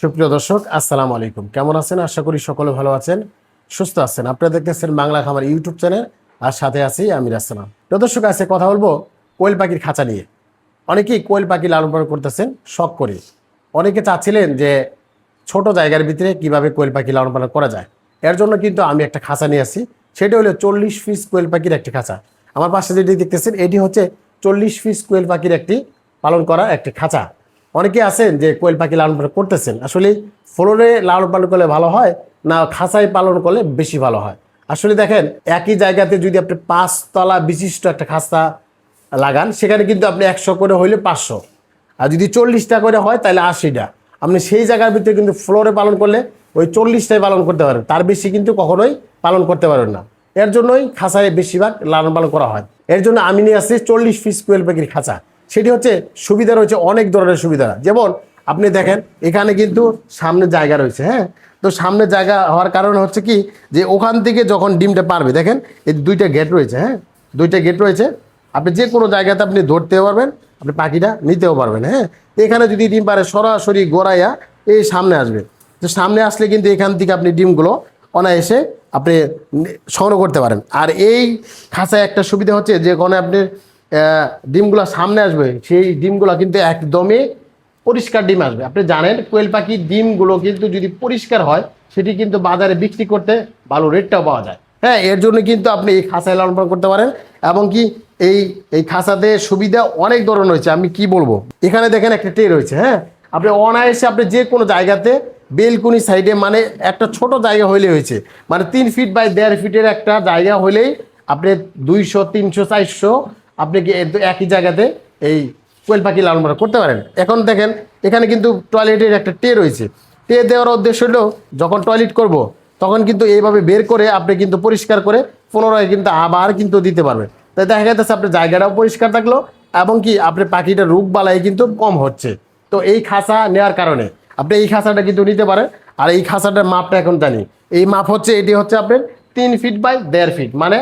সুপ্রিয় দর্শক, আসসালামু আলাইকুম। কেমন আছেন? আশা করি সকলে ভালো আছেন, সুস্থ আছেন। আপনারা দেখতেছেন বাংলা খামার ইউটিউব চ্যানেল, আর সাথে আছি আমি রাস্তানাম প্রিয় দর্শক আছে কথা বলব কোয়েল পাখির খাঁচা নিয়ে। অনেকেই কোয়েল পাখি লালন পালন করতেছেন, শখ করে। অনেকে চাচ্ছিলেন যে ছোট জায়গার ভিতরে কীভাবে কোয়েল পাখি লালন পালন করা যায়। এর জন্য কিন্তু আমি একটা খাঁচা নিয়ে আসি। সেটা হলো চল্লিশ পিস কোয়েল পাখির একটি খাঁচা। আমার পাশে যেটি দেখতেছেন, এটি হচ্ছে চল্লিশ পিস কোয়েল পাখির একটি পালন করা একটি খাঁচা। অনেকে আছেন যে কোয়েল পাখি লালন পালন করতেছেন। আসলে ফ্লোরে লালন পালন করলে ভালো হয়, না খাঁচায় পালন করলে বেশি ভালো হয়। আসলে দেখেন, একই জায়গাতে যদি আপনি পাঁচতলা বিশিষ্ট একটা খাঁচা লাগান, সেখানে কিন্তু আপনি একশো করে হইলে পাঁচশো। আর যদি চল্লিশটা করে হয়, তাহলে আশিটা। আপনি সেই জায়গার ভিতরে কিন্তু ফ্লোরে পালন করলে ওই চল্লিশটাই পালন করতে পারেন তার বেশি কিন্তু কখনোই পালন করতে পারেন না। এর জন্যই খাঁচায় বেশিরভাগ লালন পালন করা হয়। এর জন্য আমি নিয়ে আসছি চল্লিশ পিস কোয়েল পাখির খাঁচা। সেটি হচ্ছে সুবিধা রয়েছে অনেক ধরনের সুবিধা। যেমন আপনি দেখেন, এখানে কিন্তু সামনে জায়গা রয়েছে হ্যাঁ? তো সামনে জায়গা হওয়ার কারণ হচ্ছে কি? যে ওখান থেকে যখন ডিমটা পারবে, দেখেন, এই দুইটা গেট রয়েছে হ্যাঁ? দুইটা গেট রয়েছে। আপনি যে কোনো জায়গাতে আপনি ধরতেও পারবেন, আপনি পাখিটা নিতেও পারবেন হ্যাঁ? এখানে যদি ডিম পারে, সরাসরি গোড়াইয়া এই সামনে আসবে। তো সামনে আসলে কিন্তু এখান থেকে আপনি ডিমগুলো অনায়াসে আপনি সংগ্রহ করতে পারেন। আর এই খাঁচায় একটা সুবিধা হচ্ছে, যে কোনো আপনি ডিমগুলো সামনে আসবে। সেই ডিমগুলো কিন্তু একদমই পরিষ্কার ডিম আসবে। আপনি জানেন, কোয়েল পাখির ডিমগুলো কিন্তু যদি পরিষ্কার হয়, সেটি কিন্তু বাজারে বিক্রি করতে ভালো রেটটাও পাওয়া যায়। হ্যাঁ এর জন্য কিন্তু আপনি এই খাঁচায় লালন পালন করতে পারেন। এবং কি এই এই খাঁচাতে সুবিধা অনেক ধরনের রয়েছে। আমি কি বলব? এখানে দেখেন একটা ট্রে রয়েছে হ্যাঁ? আপনি অনায়াসে আপনি যে কোনো জায়গাতে বেলকুনি সাইডে মানে একটা ছোট জায়গা হইলে হয়েছে। মানে তিন ফিট বাই দেড় ফিটের একটা জায়গা হলেই আপনি দুইশো, তিনশো, চারশো আপনি কি একই জায়গাতে এই কোয়েল পাখি লালন পালন করতে পারেন? এখন দেখেন, এখানে কিন্তু টয়লেটের একটা টে রয়েছে। টে দেওয়ার উদ্দেশ্য হলো, যখন টয়লেট করব, তখন কিন্তু এইভাবে বের করে আপনি কিন্তু পরিষ্কার করে পুনরায় কিন্তু আবার কিন্তু দিতে পারবেন। তাই দেখা যাচ্ছে আপনার জায়গাটাও পরিষ্কার থাকল, এবং কি আপনি পাখিটা রোগ বালাই কিন্তু কম হচ্ছে। তো এই খাসা নেওয়ার কারণে আপনি এই খাসাটা কিন্তু নিতে পারেন। আর এই খাসাটার মাপটা এখন জানি। এই মাপ হচ্ছে, এটি হচ্ছে আপনার তিন ফিট বাই দেড় ফিট মানে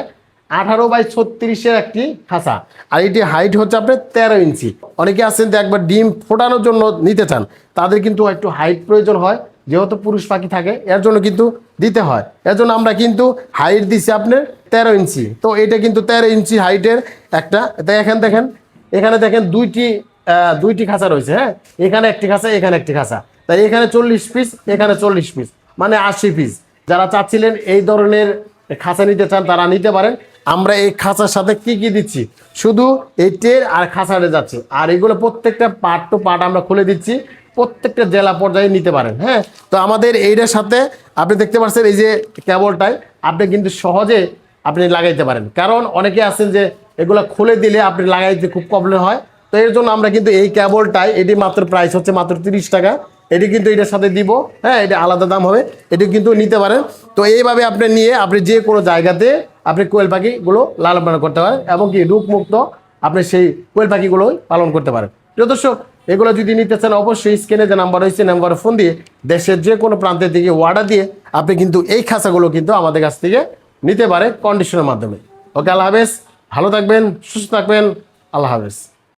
আঠারো বাই ছত্রিশের একটি খাঁচা। আর এটি হাইট হচ্ছে আপনার তেরো ইঞ্চি। অনেকে আছেন যে একবার ডিম ফোটানোর জন্য নিতে চান। তাদের কিন্তু একটু হাইট প্রয়োজন হয়। যেহেতু পুরুষ পাখি থাকে, এর জন্য কিন্তু দিতে হয়। এর জন্য আমরা কিন্তু হাইট দিছি আপনার তেরো ইঞ্চি। তো এটা কিন্তু তেরো ইঞ্চি হাইটের একটা দেখেন দেখেন, এখানে দেখেন দুইটি দুইটি খাঁচা রয়েছে হ্যাঁ? এখানে একটি খাঁচা, এখানে একটি খাঁচা। তাই এখানে চল্লিশ পিস এখানে চল্লিশ পিস মানে আশি পিস যারা চাচ্ছিলেন এই ধরনের খাঁচা নিতে চান, তারা নিতে পারেন। আমরা এই খাঁচার সাথে কি কি দিচ্ছি? শুধু এই টের আর খাঁচারে যাচ্ছে। আর এগুলো প্রত্যেকটা পার্ট টু পার্ট আমরা খুলে দিচ্ছি। প্রত্যেকটা জেলা পর্যায়ে নিতে পারেন হ্যাঁ? তো আমাদের এইটার সাথে আপনি দেখতে পাচ্ছেন এই যে কেবলটাই আপনি কিন্তু সহজে আপনি লাগাইতে পারেন। কারণ অনেকে আছেন যে এগুলো খুলে দিলে আপনি লাগাইতে খুব প্রবলেম হয়। তো এর জন্য আমরা কিন্তু এই কেবলটাই এটি মাত্র প্রাইস হচ্ছে মাত্র তিরিশ টাকা। এটি কিন্তু এটার সাথে দিব হ্যাঁ এটা আলাদা দাম হবে, এটি কিন্তু নিতে পারেন। তো এইভাবে আপনি নিয়ে আপনি যে কোনো জায়গাতে আপনি কোয়েল পাখিগুলো লালন পালন করতে পারেন, এবং কি রূপমুক্ত আপনি সেই কোয়েল পাখিগুলোই পালন করতে পারেন। প্রিয় দর্শক, এগুলো যদি নিতে চান, অবশ্যই স্ক্রিনে যে নাম্বার রয়েছে, নাম্বারে ফোন দিয়ে দেশের যে কোনো প্রান্তের দিকে অর্ডার দিয়ে আপনি কিন্তু এই খাঁচাগুলো কিন্তু আমাদের কাছ থেকে নিতে পারে কন্ডিশনের মাধ্যমে। ওকে, আল্লাহ হাফেজ। ভালো থাকবেন, সুস্থ থাকবেন। আল্লাহ হাফেজ।